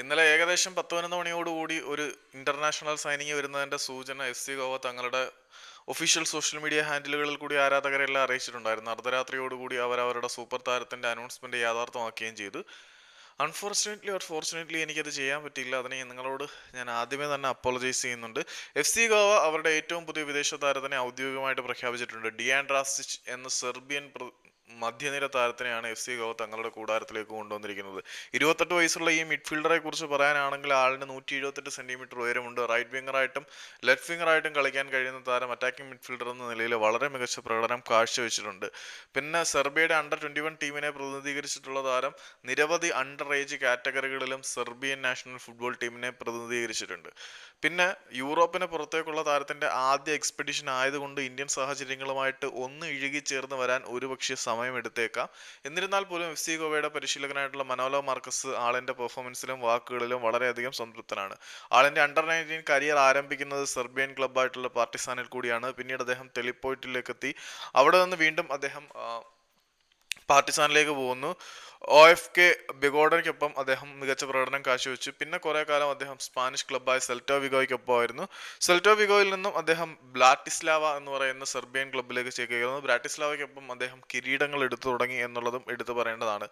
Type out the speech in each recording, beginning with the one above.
ഇന്നലെ ഏകദേശം പത്ത് പതിനൊന്ന് മണിയോടുകൂടി ഒരു ഇന്റർനാഷണൽ സൈനിങ് വരുന്നതിന്റെ സൂചന എഫ് സി ഗോവ തങ്ങളുടെ ഒഫീഷ്യൽ സോഷ്യൽ മീഡിയ ഹാൻഡിലുകളിൽ കൂടി ആരാധകരെല്ലാം അറിയിച്ചിട്ടുണ്ടായിരുന്നു. അർദ്ധരാത്രിയോടുകൂടി അവർ അവരുടെ സൂപ്പർ താരത്തിന്റെ അനൗൺസ്മെന്റ് യാഥാർത്ഥ്യമാക്കുകയും ചെയ്തു. അൺഫോർച്ചുനേറ്റ്ലി ഓർ ഫോർച്ചുനേറ്റ്ലി എനിക്കത് ചെയ്യാൻ പറ്റിയില്ല. അതിനെ നിങ്ങളോട് ഞാൻ ആദ്യമേ തന്നെ അപ്പോളജൈസ് ചെയ്യുന്നുണ്ട്. എഫ് സി ഗോവ അവരുടെ ഏറ്റവും പുതിയ വിദേശ താരത്തിനെ ഔദ്യോഗികമായിട്ട് പ്രഖ്യാപിച്ചിട്ടുണ്ട്. ഡിയാൻഡ്രാസിച്ച് എന്ന സെർബിയൻ മധ്യനിര താരത്തിനെയാണ് എഫ് സി ഗോവ തങ്ങളുടെ കൂടാരത്തിലേക്ക് കൊണ്ടുവന്നിരിക്കുന്നത്. ഇരുപത്തെട്ട് വയസ്സുള്ള ഈ മിഡ്ഫീൽഡറെ കുറിച്ച് പറയാനാണെങ്കിൽ ആളിന് നൂറ്റി എഴുപത്തെട്ട് സെന്റിമീറ്റർ ഉയരമുണ്ട് റൈറ്റ് വിംഗറായിട്ടും ലെഫ്റ്റ് വിംഗറായിട്ടും കളിക്കാൻ കഴിയുന്ന താരം അറ്റാക്കിംഗ് മിഡ്ഫീൽഡർ എന്ന നിലയിൽ വളരെ മികച്ച പ്രകടനം കാഴ്ചവെച്ചിട്ടുണ്ട്. പിന്നെ സെർബിയയുടെ അണ്ടർ ട്വന്റി വൺ ടീമിനെ പ്രതിനിധീകരിച്ചിട്ടുള്ള താരം നിരവധി അണ്ടർ ഏജ് കാറ്റഗറികളിലും സെർബിയൻ നാഷണൽ ഫുട്ബോൾ ടീമിനെ പ്രതിനിധീകരിച്ചിട്ടുണ്ട്. പിന്നെ യൂറോപ്പിന് പുറത്തേക്കുള്ള താരത്തിന്റെ ആദ്യ എക്സ്പെഡിഷൻ ആയതുകൊണ്ട് ഇന്ത്യൻ സാഹചര്യങ്ങളുമായിട്ട് ഒന്ന് ഇഴുകി ചേർന്ന് വരാൻ ഒരുപക്ഷെ സമയം എടുത്തേക്കാം. എന്നിരുന്നാൽ പോലും എഫ് സി ഗോവയുടെ പരിശീലകനായിട്ടുള്ള മനോലോ മാർക്കസ് ആളിന്റെ പെർഫോമൻസിലും വാക്കുകളിലും വളരെയധികം സംതൃപ്തനാണ്. ആളിന്റെ അണ്ടർ നയന്റീൻ കരിയർ ആരംഭിക്കുന്നത് സെർബിയൻ ക്ലബ്ബായിട്ടുള്ള പാർട്ടിസാനിൽ കൂടിയാണ്. പിന്നീട് അദ്ദേഹം ടെലിപ്പോയിട്ടിലേക്ക് എത്തി അവിടെ നിന്ന് വീണ്ടും അദ്ദേഹം പാർട്ടിസാനിലേക്ക് പോകുന്നു. ഒ എഫ് കെ ബിഗോഡനയ്ക്കൊപ്പം അദ്ദേഹം മികച്ച പ്രകടനം കാഴ്ചവെച്ചു. പിന്നെ കുറെ കാലം അദ്ദേഹം സ്പാനിഷ് ക്ലബ്ബായ സെൽറ്റോ വിഗോയ്ക്കൊപ്പമായിരുന്നു സെൽറ്റോ വിഗോയിൽ നിന്നും അദ്ദേഹം ബ്ലാറ്റിസ്ലാവ എന്ന് പറയുന്ന സെർബിയൻ ക്ലബ്ബിലേക്ക് ചേക്കുകയായിരുന്നു ബ്രാറ്റിസ്ലാവയ്ക്കൊപ്പം അദ്ദേഹം കിരീടങ്ങൾ എടുത്തു തുടങ്ങി എന്നുള്ളതും എടുത്തു പറയേണ്ടതാണ്.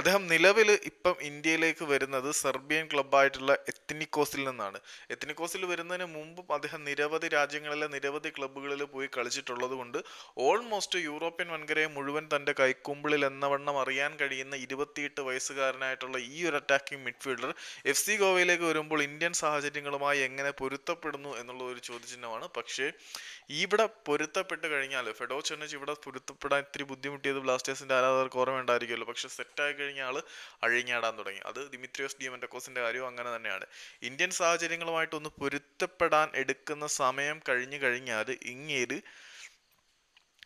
അദ്ദേഹം നിലവിൽ ഇപ്പം ഇന്ത്യയിലേക്ക് വരുന്നത് സെർബിയൻ ക്ലബ്ബായിട്ടുള്ള എത്തിനിക്കോസിൽ നിന്നാണ്. എത്തിനിക്കോസിൽ വരുന്നതിന് മുമ്പും അദ്ദേഹം നിരവധി രാജ്യങ്ങളിലെ നിരവധി ക്ലബ്ബുകളിൽ പോയി കളിച്ചിട്ടുള്ളത് കൊണ്ട് ഓൾമോസ്റ്റ് യൂറോപ്യൻ വൻകരയെ മുഴുവൻ തന്റെ കൈക്കുമ്പിളിൽ എന്നവണ്ണം അറിയാൻ കഴിയുന്ന ഇരുപത്തിയെട്ട് വയസ്സുകാരനായിട്ടുള്ള ഈ ഒരു അറ്റാക്കിംഗ് മിഡ്ഫീൽഡർ എഫ് സി ഗോവയിലേക്ക് വരുമ്പോൾ ഇന്ത്യൻ സാഹചര്യങ്ങളുമായി എങ്ങനെ പൊരുത്തപ്പെടുന്നു എന്നുള്ള ഒരു ചോദ്യചിഹ്നമാണ്. പക്ഷേ ഇവിടെ പൊരുത്തപ്പെട്ട് കഴിഞ്ഞാൽ ഫെഡോ ചെന്നച്ച് ഇവിടെ പൊരുത്തപ്പെടാൻ ഇത്തിരി ബുദ്ധിമുട്ടിയത് ബ്ലാസ്റ്റേഴ്സിന്റെ ആരാധകർക്ക് ഓർമ്മയുണ്ടായിരിക്കുമല്ലോ പക്ഷെ സെറ്റായി കഴിഞ്ഞ ആൾ അഴിഞ്ഞാടാൻ തുടങ്ങി. അത് ദിമിത്രിയോസ് ഡിയമെന്റക്കോസിന്റെ കാര്യവും അങ്ങനെ തന്നെയാണ്. ഇന്ത്യൻ സാഹചര്യങ്ങളുമായിട്ടൊന്ന് പൊരുത്തപ്പെടാൻ എടുക്കുന്ന സമയം കഴിഞ്ഞു കഴിഞ്ഞാൽ ഇങ്ങേര്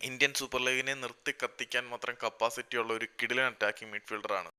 ഇന്ത്യൻ സൂപ്പർ ലീഗിനെ നിർത്തി കത്തിക്കാൻ മാത്രം കപ്പാസിറ്റി ഉള്ള ഒരു കിടിലൻ അറ്റാക്കിംഗ് മിഡ്ഫീൽഡറാണ്